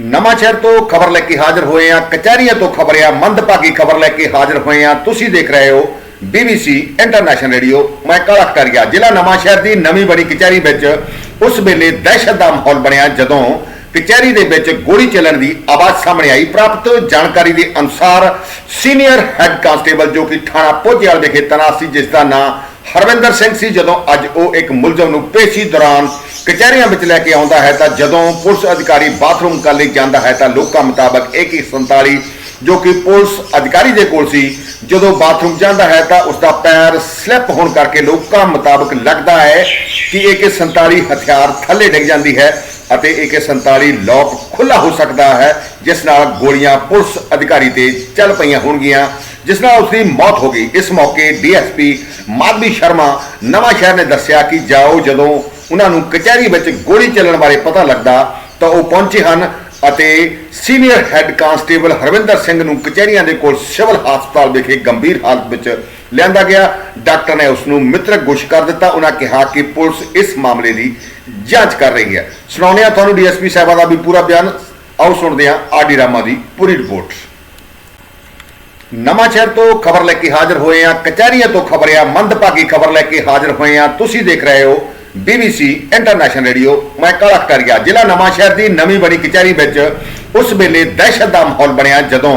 ਨਵਾਂਸ਼ਹਿਰ ਤੋਂ ਖਬਰ ਲੈ ਕੇ ਹਾਜ਼ਰ ਹੋਏ ਆ ਕਚਹਿਰੀਆਂ ਤੋਂ ਖਬਰ ਆ, ਮੰਦਭਾਗੀ ਖਬਰ ਲੈ ਕੇ ਹਾਜ਼ਰ ਹੋਏ ਆ ਤੁਸੀਂ ਦੇਖ ਰਹੇ ਹੋ BBC ਇੰਟਰਨੈਸ਼ਨਲ ਰੇਡੀਓ ਮੈਂ ਕਾਲਾ ਕਰੀਆ ਜ਼ਿਲ੍ਹਾ ਨਵਾਂ ਦੀ ਨਵੀਂ ਬਣੀ ਕਚਹਿਰੀ ਵਿੱਚ ਉਸ ਵੇਲੇ ਦਹਿਸ਼ਤ ਦਾ ਮਾਹੌਲ ਬਣਿਆ ਜਦੋਂ ਕਚਹਿਰੀ ਦੇ ਵਿੱਚ ਗੋਲੀ ਚੱਲਣ ਦੀ ਆਵਾਜ਼ ਸਾਹਮਣੇ ਆਈ। ਪ੍ਰਾਪਤ ਜਾਣਕਾਰੀ ਦੇ ਅਨੁਸਾਰ ਸੀਨੀਅਰ ਹੈੱਡ ਕਾਂਸਟੇਬਲ ਜੋ ਕਿ ਥਾਣਾ ਪੋਜੇਵਾਲ ਵਿਖੇ ਤੈਨਾਤ ਸੀ, ਜਿਸ ਦਾ ਨਾਂ ਹਰਵਿੰਦਰ ਸਿੰਘ ਸੀ, ਜਦੋਂ ਅੱਜ ਉਹ ਇੱਕ ਮੁਲਜ਼ਮ ਨੂੰ ਪੇਸ਼ੀ ਦੌਰਾਨ ਕਚਹਿਰੀਆਂ ਵਿੱਚ ਲੈ ਕੇ ਆਉਂਦਾ ਹੈ ਤਾਂ ਜਦੋਂ ਪੁਲਿਸ ਅਧਿਕਾਰੀ ਬਾਥਰੂਮ ਕਰਨ ਲਈ ਜਾਂਦਾ ਹੈ ਤਾਂ ਲੋਕਾਂ ਮੁਤਾਬਕ AK47 ਜੋ ਕਿ ਪੁਲਿਸ ਅਧਿਕਾਰੀ ਦੇ ਕੋਲ ਸੀ, ਜਦੋਂ ਬਾਥਰੂਮ ਜਾਂਦਾ ਹੈ ਤਾਂ ਉਸ ਦਾ ਪੈਰ ਸਲਿੱਪ ਹੋਣ ਕਰਕੇ ਲੋਕਾਂ ਮੁਤਾਬਕ ਲੱਗਦਾ ਹੈ ਕਿ AK47 ਹਥਿਆਰ ਥੱਲੇ ਡਿੱਗ ਜਾਂਦੀ ਹੈ ਅਤੇ AK47 ਲੋਕ ਖੁੱਲਾ ਹੋ ਸਕਦਾ ਹੈ, ਜਿਸ ਨਾਲ ਗੋਲੀਆਂ ਪੁਲਿਸ ਅਧਿਕਾਰੀ ਤੇ ਚੱਲ ਪਈਆਂ ਹੋਣਗੀਆਂ, ਜਿਸ ਨਾਲ ਉਸ ਦੀ ਮੌਤ ਹੋ ਗਈ। ਇਸ ਮੌਕੇ ਡੀਐਸਪੀ ਮਾਧਵੀ ਸ਼ਰਮਾ ਨਵਾਂ ਸ਼ਹਿਰ ਨੇ ਦੱਸਿਆ ਕਿ ਜਾਓ ਜਦੋਂ ਉਹਨਾਂ ਨੂੰ ਕਚਹਿਰੀ ਵਿੱਚ ਗੋਲੀ ਚੱਲਣ ਬਾਰੇ ਪਤਾ ਲੱਗਦਾ, ਤਾਂ ਉਹ ਪਹੁੰਚੇ ਹਨ ਅਤੇ senior head constable Harvinder Singh ਨੂੰ ਕਚਹਿਰੀਆਂ ਦੇ ਕੋਲ ਸਿਵਲ ਹਸਪਤਾਲ ਵਿਖੇ ਗੰਭੀਰ ਹਾਲਤ ਵਿੱਚ ਲਿਆਂਦਾ ਗਿਆ। ਡਾਕਟਰ ਨੇ ਉਸ ਨੂੰ ਮਿੱਤਰਕ ਗੁਸ਼ ਕਰ ਦਿੱਤਾ। ਉਹਨਾਂ ਕਿਹਾ ਕਿ ਪੁਲਿਸ ਇਸ ਮਾਮਲੇ ਦੀ ਜਾਂਚ ਕਰ ਰਹੀ ਹੈ। ਸੁਣਾਉਂਦੇ ਹਾਂ ਤੁਹਾਨੂੰ ਡੀਐਸਪੀ ਸਾਹਿਬਾ ਦਾ ਵੀ ਪੂਰਾ ਬਿਆਨ। ਆਓ ਸੁਣਦੇ ਹਾਂ ਆਰਡੀ ਰਾਮਾ ਦੀ ਪੂਰੀ ਰਿਪੋਰਟ। ਨਵਾਂਸ਼ਹਿਰ ਤੋਂ ਖਬਰ ਲੈ ਕੇ ਹਾਜ਼ਰ ਹੋਏ ਆ ਕਚਹਿਰੀਆਂ ਤੋਂ ਖਬਰ ਆ, ਮੰਦਭਾਗੀ ਖਬਰ ਲੈ ਕੇ ਹਾਜ਼ਰ ਹੋਏ ਆ ਤੁਸੀਂ ਦੇਖ ਰਹੇ ਹੋ BBC ਇੰਟਰਨੈਸ਼ਨਲ ਰੇਡੀਓ ਮੈਂ ਕਾਲਾ ਗਿਆ। ਜ਼ਿਲ੍ਹਾ ਨਵਾਂ ਸ਼ਹਿਰ ਦੀ ਨਵੀਂ ਬਣੀ ਕਚਹਿਰੀ ਵਿੱਚ ਉਸ ਵੇਲੇ ਦਹਿਸ਼ਤ ਦਾ ਮਾਹੌਲ ਬਣਿਆ ਜਦੋਂ